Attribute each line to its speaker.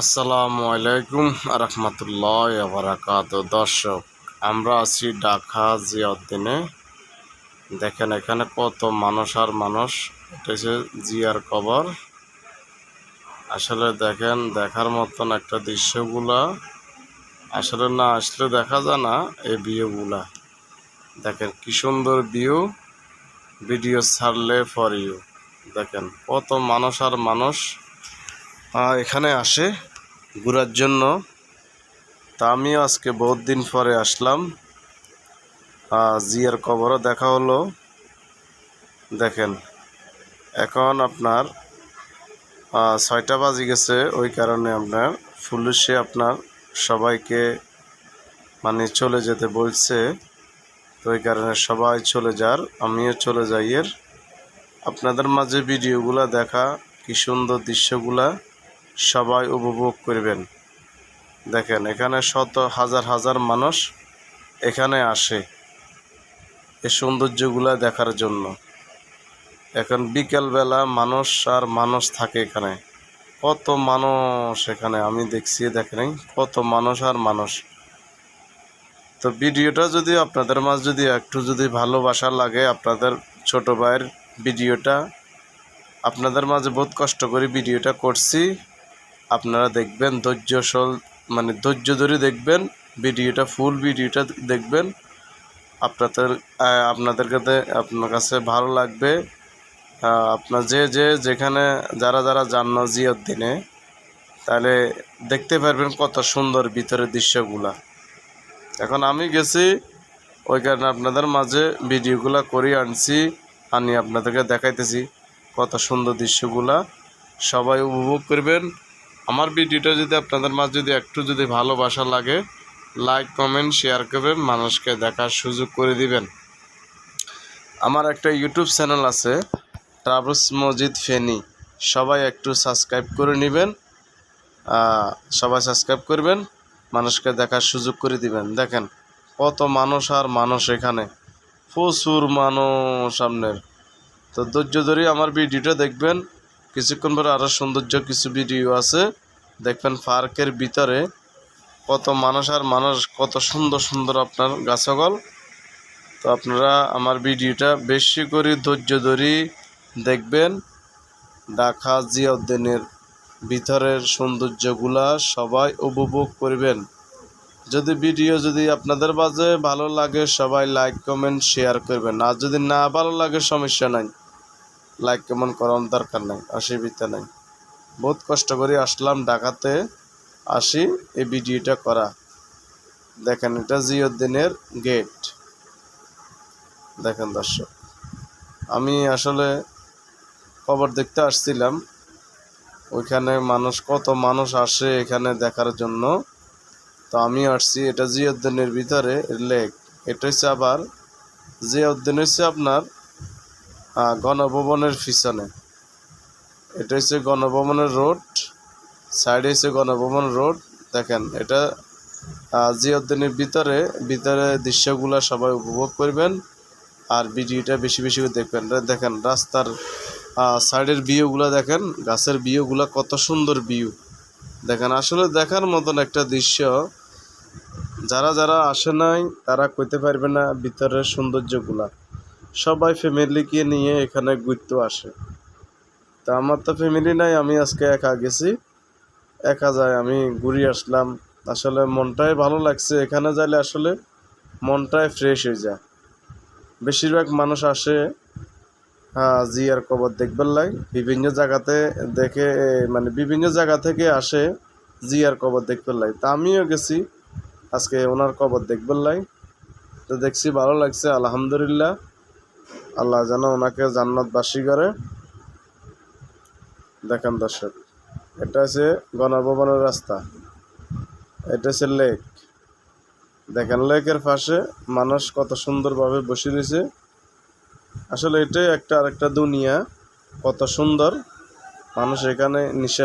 Speaker 1: আসসালামু আলাইকুম রহমতুল্লাহ বারাকাত দর্শক, আমরা আছি ঢাকা জিয়াউদ্দিনে দেখেন এখানে কত মানুষ আর মানুষ, এটা হচ্ছে জিয়ার কবর। আসলে দেখেন, দেখার মতন একটা দৃশ্যগুলা। আসলে না, আসলে দেখা যায় না এই ভিউগুলা। দেখেন, কি সুন্দর ভিউ। ভিডিও ছাড়লে ফর ইউ দেখেন, কত মানুষ আর মানুষ। এখানে আসে ঘোরার জন্য। তা আমিও আজকে বহুত দিন পরে আসলাম। জিয়ার কবরও দেখা হলো। দেখেন, এখন আপনার ছয়টা বাজে গেছে। ওই কারণে আপনার পুলিশে আপনার সবাইকে মানে চলে যেতে বলছে। তো ওই কারণে সবাই চলে যার, আমিও চলে যাই এর। আপনাদের মাঝে ভিডিওগুলা দেখা, কি সুন্দর দৃশ্যগুলা। সবাই উপভোগ করবেন। দেখেন, এখানে শত হাজার হাজার মানুষ এখানে আসে এই সৌন্দর্যগুলো দেখার জন্য। এখন বিকেলবেলা মানুষ আর মানুষ থাকে এখানে। কত মানুষ এখানে, আমি দেখছি, দেখেন, কত মানুষ আর মানুষ। তো ভিডিওটা যদি আপনাদের মাঝ যদি একটু যদি ভালোবাসা লাগে, আপনাদের ছোট ভাইয়ের ভিডিওটা, আপনাদের মাঝে বহুত কষ্ট করে ভিডিওটা করছি। আপনারা দেখবেন ধৈর্যশল মানে ধৈর্য ধরে দেখবেন, ভিডিওটা ফুল ভিডিওটা দেখবেন। আপনাদের আপনাদের কাছে, আপনার কাছে ভালো লাগবে। আপনার যে যে, যেখানে যারা যারা যান না দিনে, তাহলে দেখতে পারবেন কত সুন্দর ভিতরের দৃশ্যগুলা। এখন আমি গেছি ওই কারণে আপনাদের মাঝে ভিডিওগুলা করে আনছি, আনি আপনাদেরকে দেখাইতেছি কত সুন্দর দৃশ্যগুলা। সবাই উপভোগ করবেন। আমার ভিডিওটা যদি আপনাদের মাঝে যদি একটু যদি ভালোবাসা লাগে লাইক কমেন্ট শেয়ার করবেন, মানুষকে দেখার সুযোগ করে দিবেন। আমার একটা ইউটিউব চ্যানেল আছে ট্রাভেলস মসজিদ ফেনি সবাই একটু সাবস্ক্রাইব করে নেবেন সবাই সাবস্ক্রাইব করবেন, মানুষকে দেখার সুযোগ করে দিবেন। দেখেন, কত মানুষ আর মানুষ এখানে। প্রচুর মানুষ সামনের। তো ধৈর্য ধরে আমার ভিডিওটা দেখবেন। কিছুক্ষণ পরে আরও সৌন্দর্য কিছু ভিডিও আছে। দেখবেন পার্কের ভিতরে কত মানুষ আর মানুষ, কত সুন্দর সুন্দর আপনার গাছগল। তো আপনারা আমার ভিডিওটা বেশি করে ধৈর্য ধরে দেখবেন। ঢাকা জিয়াউদ্দিনের ভিতরের সৌন্দর্যগুলা সবাই উপভোগ করবেন। যদি ভিডিও যদি আপনাদের মাঝে ভালো লাগে, সবাই লাইক কমেন্ট শেয়ার করবেন। আর যদি না ভালো লাগে, সমস্যা নাই। লাইক কেমন করার দরকার নাই অসুবিধা নাই। বহুত কষ্ট করে আসলাম ঢাকাতে, আসি এই ভিডিওটা করা। দেখেন, এটা জিওদ্দিনের গেট দেখেন দর্শক, আমি আসলে খবর দেখতে আসছিলাম, ওইখানে মানুষ, কত মানুষ আসে এখানে দেখার জন্য। তো আমি আসছি, এটা জিয়াউদ্দিনের ভিতরে লেক। এটা হচ্ছে আবার জিয়াউদ্দিন হচ্ছে আপনার গণভবনের পিছনে। এটা হচ্ছে গণভবনের রোড সাইডে হচ্ছে গণভবন রোড। দেখেন এটা আহ, জিয়াউদ্দিনের ভিতরে ভিতরে দৃশ্যগুলো সবাই উপভোগ করবেন আর ভিডিওটা বেশি বেশি করে দেখবেন। দেখেন রাস্তার সাইডের ভিউগুলো দেখেন গাছের ভিউগুলো কত সুন্দর ভিউ। দেখেন আসলে দেখার মতন একটা দৃশ্য যারা যারা আসে নাই তারা কইতে পারবে না ভিতরের সৌন্দর্যগুলা। সবাই ফ্যামিলিকে নিয়ে এখানে ঘুরতে আসে। তা আমার তো ফ্যামিলি নাই, আমি আজকে একা গেছি। একা যায়, আমি ঘুরে আসলাম। আসলে মনটাই ভালো লাগছে, এখানে যাইলে আসলে মনটাই ফ্রেশ হয়ে যায়। বেশিরভাগ মানুষ আসে হ্যাঁ জিয়ার কবর দেখবার লাই। বিভিন্ন জায়গাতে দেখে মানে বিভিন্ন জায়গা থেকে আসে জিয়ার কবর দেখবার লাই। তা আমিও গেছি, আজকে ওনার কবর দেখবার লাই। তো দেখছি ভালো লাগছে, আলহামদুলিল্লাহ। আল্লাহ যেন ওনাকে জান্নাতবাসী করে। দেখেন দর্শক, এটা আছে গণভবনের রাস্তা, এটা হচ্ছে লেক। দেখেন লেকের পাশে মানুষ কত সুন্দরভাবে বসে রয়েছে। আসলে এটাই একটা আরেকটা দুনিয়া, কত সুন্দর। মানুষ এখানে নিঃশ্বাস